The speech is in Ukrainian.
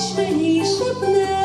хоч мені шепне.